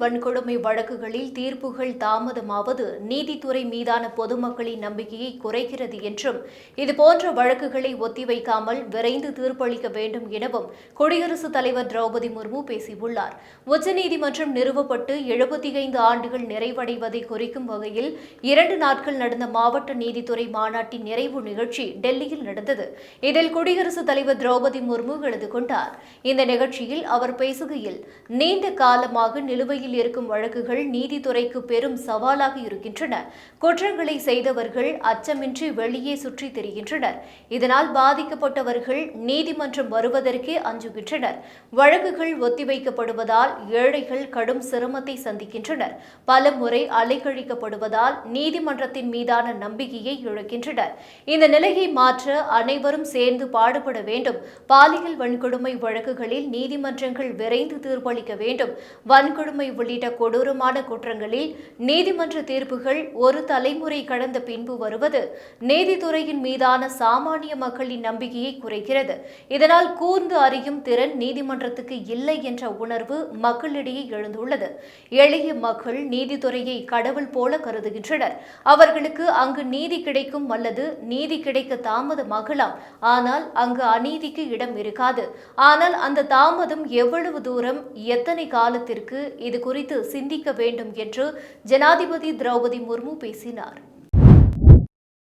வன்கொடுமை வழக்குகளில் தீர்ப்புகள் தாமதமாவது நீதித்துறை மீதான பொதுமக்களின் நம்பிக்கையை குறைக்கிறது என்றும் இதுபோன்ற வழக்குகளை ஒத்திவைக்காமல் விரைந்து தீர்ப்பளிக்க வேண்டும் எனவும் குடியரசுத் தலைவர் திரௌபதி முர்மு பேசியுள்ளார். உச்சநீதிமன்றம் நிறுவப்பட்டு எழுபத்தி ஐந்து ஆண்டுகள் நிறைவடைவதை குறிக்கும் வகையில் இரண்டு நாட்கள் நடந்த மாவட்ட நீதித்துறை மாநாட்டின் நிறைவு நிகழ்ச்சி டெல்லியில் நடந்தது. இதில் குடியரசுத் தலைவர் திரௌபதி முர்மு கலந்து கொண்டார். இந்த நிகழ்ச்சியில் அவர் பேசுகையில் நீண்ட காலமாக நிலுவையில் இருக்கும் வழக்குகள் நீதித்துறைக்கு பெரும் சவாலாக இருக்கின்றன. குற்றங்களை செய்தவர்கள் அச்சமின்றி வெளியே சுற்றித் திரிகின்றனர். இதனால் பாதிக்கப்பட்டவர்கள் நீதிமன்றம் வருவதற்கே அஞ்சுகின்றனர். வழக்குகள் ஒத்திவைக்கப்படுவதால் ஏழைகள் கடும் சிரமத்தை சந்திக்கின்றனர். பல முறை அலைக்கழிக்கப்படுவதால் நீதிமன்றத்தின் மீதான நம்பிக்கையை இழக்கின்றனர். இந்த நிலையை மாற்ற அனைவரும் சேர்ந்து பாடுபட வேண்டும். பாலியல் வன்கொடுமை வழக்குகளில் நீதிமன்றங்கள் விரைந்து தீர்ப்பளிக்க வேண்டும். வன்கொடுமை உள்ளிட்ட கொடூரமான குற்றங்களில் நீதிமன்ற தீர்ப்புகள் ஒரு தலைமுறை கடந்த பின்பு வருவது நீதித்துறையின் மீதான சாமானிய மக்களின் நம்பிக்கையை குறைக்கிறது. இதனால் கூர்ந்து அறியும் திறன் நீதிமன்றத்துக்கு இல்லை என்ற உணர்வு மக்களிடையே எழுந்துள்ளது. எளிய மக்கள் நீதித்துறையை கடவுள் போல கருதுகின்றனர். அவர்களுக்கு அங்கு நீதி கிடைக்கும் அல்லது நீதி கிடைக்க தாமதமாகலாம் ஆனால் அங்கு அநீதிக்கு இடம் இருக்காது. ஆனால் அந்த தாமதம் எவ்வளவு தூரம் எத்தனை காலத்திற்கு இது குறித்து சிந்திக்க வேண்டும் என்று ஜனாதிபதி திரௌபதி முர்மு பேசினார்.